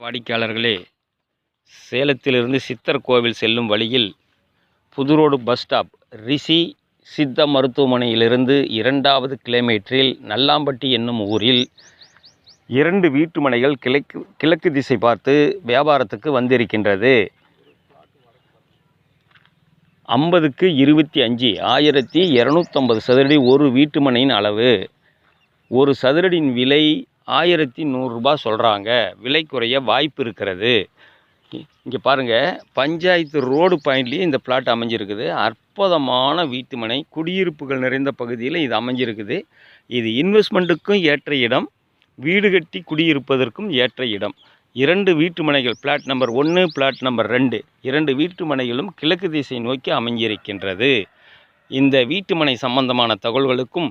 வாடிக்கையாளர்களே சேலத்திலிருந்து சித்தர் கோவில் செல்லும் வழியில் புதுரோடு பஸ் ஸ்டாப் ரிஷி சித்த மருத்துவமனையிலிருந்து இரண்டாவது கிலோமீட்டரில் நல்லாம்பட்டி என்னும் ஊரில் இரண்டு வீட்டுமனைகள் கிழக்கு கிழக்கு திசை பார்த்து வியாபாரத்துக்கு வந்திருக்கின்றது. ஐம்பதுக்கு இருபத்தி அஞ்சு ஆயிரத்தி இரநூத்தம்பது சதுரடி ஒரு வீட்டுமனையின் அளவு. ஒரு சதுரடியின் விலை ஆயிரத்தி நூறுரூபா சொல்கிறாங்க விலை குறைய வாய்ப்பு இருக்கிறது. இங்கே பாருங்கள் பஞ்சாயத்து ரோடு பாயிண்ட்லேயே இந்த பிளாட் அமைஞ்சிருக்குது. அற்புதமான வீட்டுமனை குடியிருப்புகள் நிறைந்த பகுதியில் இது அமைஞ்சிருக்குது. இது இன்வெஸ்ட்மெண்ட்டுக்கும் ஏற்ற இடம். வீடு கட்டி குடியிருப்பதற்கும் ஏற்ற இடம். இரண்டு வீட்டு மனைகள் பிளாட் நம்பர் ஒன்று பிளாட் நம்பர் ரெண்டு. இரண்டு வீட்டு மனைகளும் கிழக்கு திசை நோக்கி அமைஞ்சிருக்கின்றது. இந்த வீட்டுமனை சம்பந்தமான தகவல்களுக்கும்